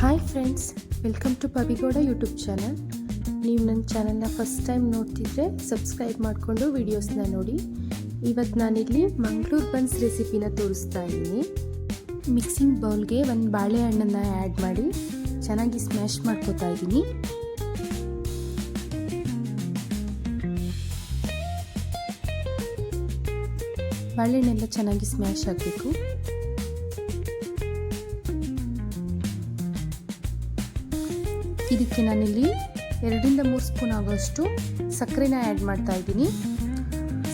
Hi friends welcome to Pavigowda YouTube channel ನೀವು ನನ್ನ ಚಾನಲ್ನ ಫಸ್ಟ್ ಟೈಮ್ ನೋಡ್ತಿದ್ರೆ ಸಬ್ಸ್ಕ್ರೈಬ್ ಮಾಡಿಕೊಂಡು ವೀಡಿಯೋಸ್ನ ನೋಡಿ. ಇವತ್ತು ನಾನಿಲ್ಲಿ ಮಂಗಳೂರು ಬನ್ಸ್ ರೆಸಿಪಿನ ತೋರಿಸ್ತಾ ಇದ್ದೀನಿ. ಮಿಕ್ಸಿಂಗ್ ಬೌಲ್ಗೆ ಒಂದು ಬಾಳೆಹಣ್ಣನ್ನು ಆ್ಯಡ್ ಮಾಡಿ ಚೆನ್ನಾಗಿ ಸ್ಮ್ಯಾಶ್ ಮಾಡ್ಕೋತಾ ಇದ್ದೀನಿ. ಬಾಳೆಹಣ್ಣೆಲ್ಲ ಚೆನ್ನಾಗಿ ಸ್ಮ್ಯಾಶ್ ಆಗಬೇಕು. ಇದಕ್ಕೆ ನಾನಿಲ್ಲಿ ಎರಡರಿಂದ ಮೂರು ಸ್ಪೂನ್ ಆಗೋಷ್ಟು ಸಕ್ಕರೆನ ಆ್ಯಡ್ ಮಾಡ್ತಾ ಇದ್ದೀನಿ.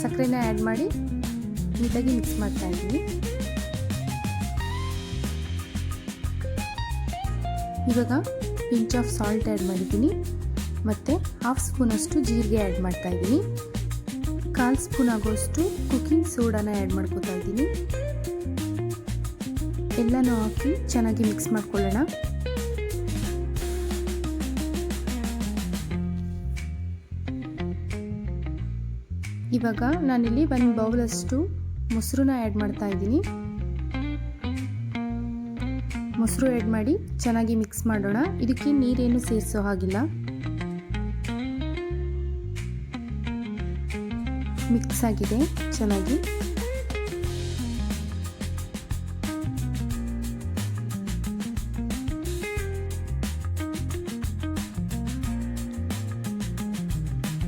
ಸಕ್ಕರೆನ ಆ್ಯಡ್ ಮಾಡಿ ನೀಟಾಗಿ ಮಿಕ್ಸ್ ಮಾಡ್ತಾ ಇದ್ದೀನಿ. ಇವಾಗ ಪಿಂಚ್ ಆಫ್ ಸಾಲ್ಟ್ ಆ್ಯಡ್ ಮಾಡಿದ್ದೀನಿ. ಮತ್ತು ಹಾಫ್ ಸ್ಪೂನಷ್ಟು ಜೀರಿಗೆ ಆ್ಯಡ್ ಮಾಡ್ತಾ ಇದ್ದೀನಿ. ಕಾಲು ಸ್ಪೂನ್ ಆಗೋಷ್ಟು ಕುಕಿಂಗ್ ಸೋಡಾನ ಆ್ಯಡ್ ಮಾಡ್ಕೋತಾ ಇದ್ದೀನಿ. ಎಲ್ಲನೂ ಹಾಕಿ ಚೆನ್ನಾಗಿ ಮಿಕ್ಸ್ ಮಾಡ್ಕೊಳ್ಳೋಣ. ಇವಾಗ ನಾನಿಲ್ಲಿ ಒಂದು ಬೌಲಷ್ಟು ಮೊಸರನ್ನ ಆ್ಯಡ್ ಮಾಡ್ತಾ ಇದ್ದೀನಿ. ಮೊಸರು ಆ್ಯಡ್ ಮಾಡಿ ಚೆನ್ನಾಗಿ ಮಿಕ್ಸ್ ಮಾಡೋಣ. ಇದಕ್ಕೆ ನೀರೇನು ಸೇರಿಸೋ ಹಾಗಿಲ್ಲ. ಮಿಕ್ಸ್ ಆಗಿದೆ ಚೆನ್ನಾಗಿ.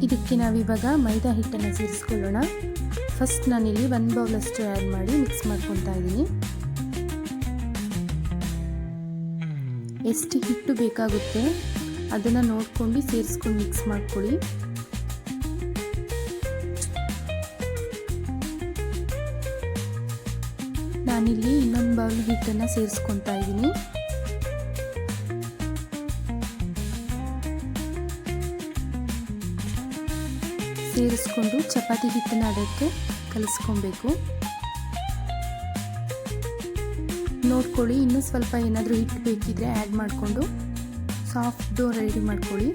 ಇದಕ್ಕೆ ನಾವಿವಾಗ ಮೈದಾ ಹಿಟ್ಟನ್ನು ಸೇರಿಸ್ಕೊಳ್ಳೋಣ. ಫಸ್ಟ್ ನಾನಿಲ್ಲಿ ಒಂದು ಬೌಲಷ್ಟು ಆ್ಯಡ್ ಮಾಡಿ ಮಿಕ್ಸ್ ಮಾಡ್ಕೊತಾ ಇದ್ದೀನಿ. ಎಷ್ಟು ಹಿಟ್ಟು ಬೇಕಾಗುತ್ತೆ ಅದನ್ನು ನೋಡ್ಕೊಂಡು ಸೇರಿಸ್ಕೊಂಡು ಮಿಕ್ಸ್ ಮಾಡ್ಕೊಳ್ಳಿ. ನಾನಿಲ್ಲಿ ಇನ್ನೊಂದು ಬೌಲ್ ಹಿಟ್ಟನ್ನು ಸೇರಿಸ್ಕೊತಾ ಇದ್ದೀನಿ. ಸೇರಿಸ್ಕೊಂಡು ಚಪಾತಿ ಹಿಟ್ಟನ್ನು ಅದಕ್ಕೆ ಕಲಿಸ್ಕೊಬೇಕು. ನೋಡ್ಕೊಳ್ಳಿ, ಇನ್ನೂ ಸ್ವಲ್ಪ ಏನಾದರೂ ಹಿಟ್ಟು ಬೇಕಿದ್ರೆ ಆ್ಯಡ್ ಮಾಡಿಕೊಂಡು ಸಾಫ್ಟ್ ಡೋ ರೆಡಿ ಮಾಡ್ಕೊಳ್ಳಿ.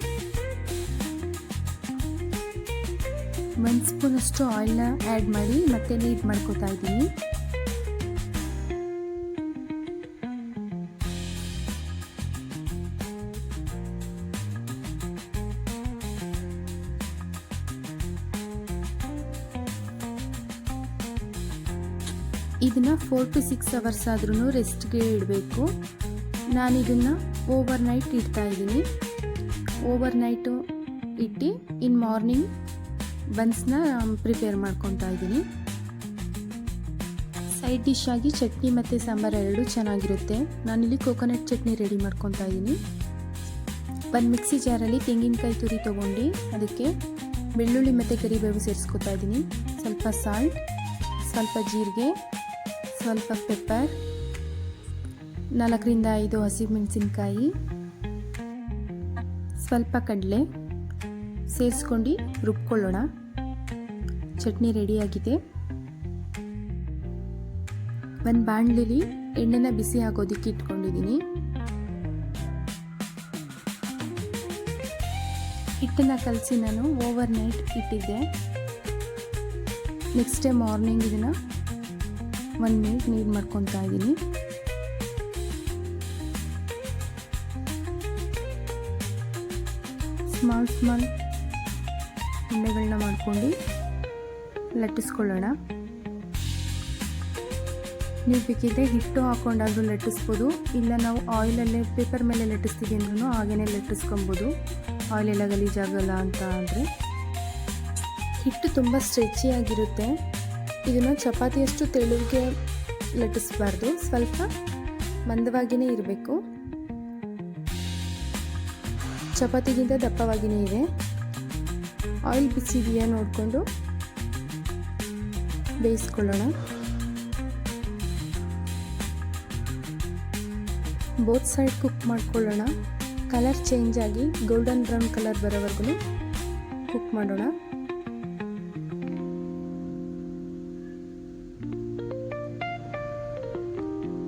ಒಂದು ಸ್ಪೂನಷ್ಟು ಆಯಿಲ್ನ ಆ್ಯಡ್ ಮಾಡಿ ಮತ್ತೆ ನೀಟ್ ಮಾಡ್ಕೋತಾ ಇದ್ದೀನಿ. ಇದನ್ನು ಫೋರ್ ಟು ಸಿಕ್ಸ್ ಅವರ್ಸ್ ಆದ್ರೂ ರೆಸ್ಟ್ಗೆ ಇಡಬೇಕು. ನಾನು ಇದನ್ನು ಓವರ್ ನೈಟ್ ಇಡ್ತಾ ಇದ್ದೀನಿ. ಓವರ್ ನೈಟು ಇಟ್ಟು ಇನ್ ಮಾರ್ನಿಂಗ್ ಬನ್ಸ್ನ ಪ್ರಿಪೇರ್ ಮಾಡ್ಕೊತಾ ಇದ್ದೀನಿ. ಸೈಡ್ ಡಿಶ್ ಆಗಿ ಚಟ್ನಿ ಮತ್ತು ಸಾಂಬಾರು ಎರಡು ಚೆನ್ನಾಗಿರುತ್ತೆ. ನಾನಿಲ್ಲಿ ಕೋಕೋನಟ್ ಚಟ್ನಿ ರೆಡಿ ಮಾಡ್ಕೊತಾ ಇದ್ದೀನಿ. ಒಂದು ಮಿಕ್ಸಿ ಜಾರಲ್ಲಿ ತೆಂಗಿನಕಾಯಿ ತುರಿ ತೊಗೊಂಡು ಅದಕ್ಕೆ ಬೆಳ್ಳುಳ್ಳಿ ಮತ್ತು ಕರಿಬೇವು ಸೇರಿಸ್ಕೊತಾ ಇದ್ದೀನಿ. ಸ್ವಲ್ಪ ಸಾಲ್ಟ್ ಸ್ವಲ್ಪ ಜೀರಿಗೆ ಸ್ವಲ್ಪ ಪೆಪ್ಪರ್ ನಾಲ್ಕರಿಂದ ಐದು ಹಸಿಮೆಣಸಿನ್ಕಾಯಿ ಸ್ವಲ್ಪ ಕಡಲೆ. ಸೇರಿಸ್ಕೊಂಡು ರುಬ್ಕೊಳ್ಳೋಣ. ಚಟ್ನಿ ರೆಡಿಯಾಗಿದೆ ಒಂದು ಬಾಣಲಿಲಿ ಎಣ್ಣೆನ ಬಿಸಿ ಹಾಕೋದಕ್ಕೆ ಇಟ್ಕೊಂಡಿದ್ದೀನಿ. ಹಿಟ್ಟನ್ನ ಕಲಸಿ ನಾನು ಓವರ್ ನೈಟ್ ಇಟ್ಟಿದ್ದೆ. ನೆಕ್ಸ್ಟ್ ಡೇ ಮಾರ್ನಿಂಗ್ ಇದನ್ನು ಒನ್ ಮಿನಿಟ್ ನೀರು ಮಾಡ್ಕೊತಾ ಇದ್ದೀನಿ ಸ್ಮಾಲ್ ಸ್ಮಾಲ್ ಉಂಡೆಗಳನ್ನ ಮಾಡ್ಕೊಂಡು ಲಟ್ಟಿಸ್ಕೊಳ್ಳೋಣ. ನೀವು ಬೇಕಿದ್ರೆ ಹಿಟ್ಟು ಹಾಕ್ಕೊಂಡಾದ್ರೂ ಲಟ್ಟಿಸ್ಬೋದು, ಇಲ್ಲ ನಾವು ಆಯಿಲಲ್ಲೇ ಪೇಪರ್ ಮೇಲೆ ಲಟ್ಟಿಸ್ತೀವಿ ಅಂದ್ರೂ ಹಾಗೇ ಲಟ್ಟಿಸ್ಕೊಬೋದು. ಆಯಿಲೆಲ್ಲ ಗಲೀಜಾಗಲ್ಲ ಅಂತ ಅಂದರೆ. ಹಿಟ್ಟು ತುಂಬ ಸ್ಟ್ರೆಚಿಯಾಗಿರುತ್ತೆ ಇದನ್ನು ಚಪಾತಿಯಷ್ಟು ತೆಳುವಿಗೆ ಲಟ್ಟಿಸಬಾರ್ದು. ಸ್ವಲ್ಪ ಮಂದವಾಗಿಯೇ ಇರಬೇಕು. ಚಪಾತಿಗಿಂತ ದಪ್ಪವಾಗಿಯೇ ಇದೆ. ಆಯಿಲ್ ಬಿಸಿದೆಯಾ ನೋಡಿಕೊಂಡು ಬೇಯಿಸ್ಕೊಳ್ಳೋಣ. ಬೋತ್ ಸೈಡ್ ಕುಕ್ ಮಾಡ್ಕೊಳ್ಳೋಣ. ಕಲರ್ ಚೇಂಜ್ ಆಗಿ ಗೋಲ್ಡನ್ ಬ್ರೌನ್ ಕಲರ್ ಬರೋವರೆಗೂ ಕುಕ್ ಮಾಡೋಣ.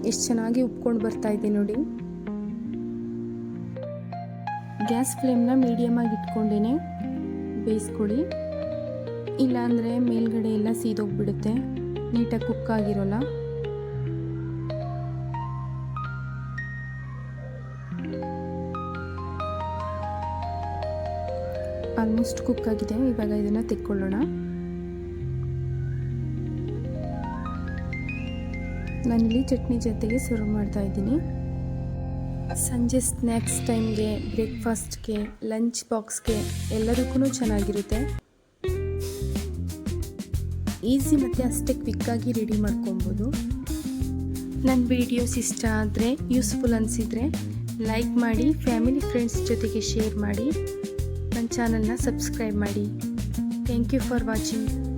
ಎಷ್ಟು ಚೆನ್ನಾಗಿ ಉಪ್ಕೊಂಡು ಬರ್ತಾ ಇದೆ ನೋಡಿ. ಗ್ಯಾಸ್ ಫ್ಲೇಮ್ನ ಮೀಡಿಯಮಾಗಿ ಇಟ್ಕೊಂಡೇನೆ ಬೇಯಿಸ್ಕೊಳ್ಳಿ. ಇಲ್ಲಾಂದರೆ ಮೇಲ್ಗಡೆ ಎಲ್ಲ ಸೀದೋಗ್ಬಿಡುತ್ತೆ. ನೀಟಾಗಿ ಕುಕ್ ಆಗಿರೋಲ್ಲ. ಆಲ್ಮೋಸ್ಟ್ ಕುಕ್ ಆಗಿದೆ. ಇವಾಗ ಇದನ್ನು ತೆಕ್ಕೊಳ್ಳೋಣ. ನಾನಿಲ್ಲಿ ಚಟ್ನಿ ಜೊತೆಗೆ ಸರ್ವ್ ಮಾಡ್ತಾ ಇದ್ದೀನಿ. ಸಂಜೆ ಸ್ನ್ಯಾಕ್ಸ್ ಟೈಮ್ಗೆ, ಬ್ರೇಕ್ಫಾಸ್ಟ್ಗೆ, ಲಂಚ್ ಬಾಕ್ಸ್ಗೆ ಎಲ್ಲದಕ್ಕೂ ಚೆನ್ನಾಗಿರುತ್ತೆ. ಈಸಿ ಮತ್ತು ಅಷ್ಟೇ ಕ್ವಿಕ್ಕಾಗಿ ರೆಡಿ ಮಾಡ್ಕೊಬೋದು. ನನ್ನ ವಿಡಿಯೋಸ್ ಇಷ್ಟ ಆದರೆ, ಯೂಸ್ಫುಲ್ ಅನಿಸಿದರೆ ಲೈಕ್ ಮಾಡಿ, ಫ್ಯಾಮಿಲಿ ಫ್ರೆಂಡ್ಸ್ ಜೊತೆಗೆ ಶೇರ್ ಮಾಡಿ. ನನ್ನ ಚಾನಲ್ನ ಸಬ್ಸ್ಕ್ರೈಬ್ ಮಾಡಿ. Thank you for watching.